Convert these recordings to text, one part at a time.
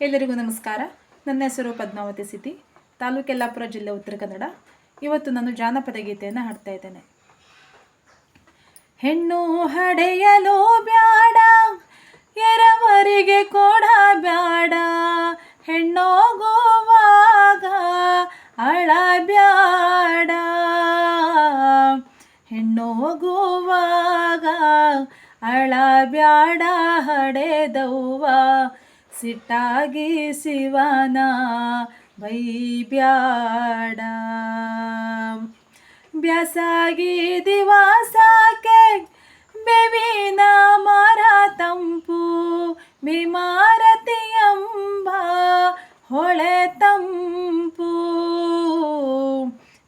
ಎಲ್ಲರಿಗೂ ನಮಸ್ಕಾರ. ನನ್ನ ಹೆಸರು ಪದ್ಮಾವತಿ ಸಿಟಿ, ತಾಲೂಕು ಯಲ್ಲಾಪುರ ಜಿಲ್ಲೆ ಉತ್ತರ ಕನ್ನಡ. ಇವತ್ತು ನಾನು ಜಾನಪದ ಗೀತೆಯನ್ನು ಹಾಡ್ತಾ ಇದ್ದೇನೆ. ಹೆಣ್ಣು ಹಡೆಯಲು ಬ್ಯಾಡ, ಎರವರಿಗೆ ಕೊಡ ಬ್ಯಾಡ, ಹೆಣ್ಣೋಗುವಾಗ ಅಳ ಬ್ಯಾಡ. ಹೆಣ್ಣೋಗುವಾಗ ಅಳ ಬ್ಯಾಡ, ಹಡೆದವ್ವ ಸಿಟ್ಟಾಗಿ ಶಿವನ ಬೈಬ್ಯಾಡ ಬ್ಯಾಸಾಗಿ ದಿವಾಸಕ್ಕೆ ಬೆವಿನ ಮರ ತಂಪು ಬಿಮಾರತಿಯಂಬ ಹೊಳೆ ತಂಪು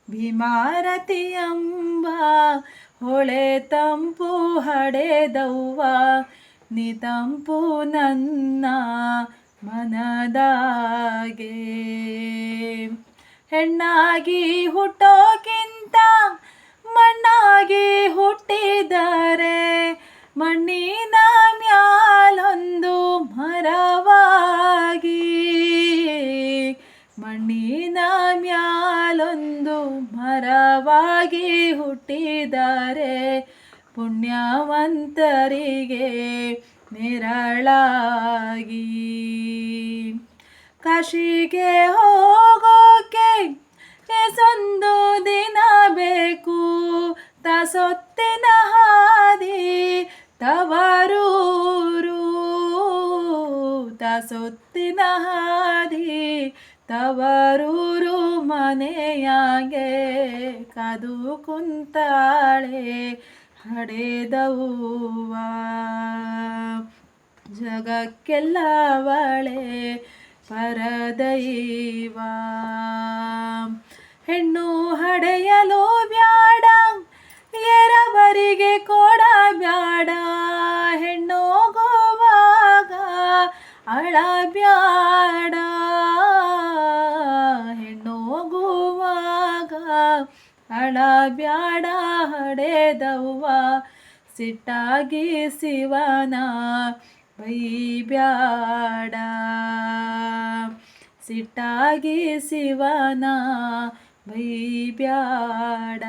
ಬಿಮಾರತಿಯಂಬ ಹೊಳೆ ತಂಪು ಹಡೆದವ್ವ ನಿ ತಂಪು ನನ್ನ ಮನದಾಗೆ. ಹೆಣ್ಣಾಗಿ ಹುಟ್ಟೋಕ್ಕಿಂತ ಮಣ್ಣಾಗಿ ಹುಟ್ಟಿದರೆ ಮಣ್ಣಿನ ಮ್ಯಾಲೊಂದು ಮರವಾಗಿ. ಮಣ್ಣಿನ ಮ್ಯಾಲೊಂದು ಮರವಾಗಿ ಹುಟ್ಟಿದರೆ ಪುಣ್ಯವಂತರಿಗೆ ನಿರಳಾಗಿ. ಕಾಶಿಗೆ ಹೋಗೋಕೆ ಎಸೊಂದು ದಿನ ಬೇಕು. ತಸೊತ್ತಿನ ಹಾದಿ ತವರೂರು. ತಸೊತ್ತಿನ ಹಾದಿ ತವರೂರು ಮನೆಯಾಗೆ ಕದು ಕುಂತಾಳೆ. ಹಡೆದವ್ವ ಜಗಕ್ಕೆಲ್ಲವಳೆ ಪರದೈವ. ಹೆಣ್ಣು ಹಡೆಯಲು ಬ್ಯಾಡ ಎರವರಿಗೆ ಕೊಡ ಬ್ಯಾಡ. ಹೆಣ್ಣು ಗೋವಾಗ ಅಳ ಬ್ಯಾಡ. ಹೆಣ್ಣೋಗುವಾಗ ಅಳ ಬ್ಯಾಡ ಹಡೆದವ್ವ ಸಿಟ್ಟಾಗಿ ಶಿವನ ಬೈಬ್ಯಾಡ ಸಿಟ್ಟಾಗಿ ಶಿವನ ಬೈಬ್ಯಾಡ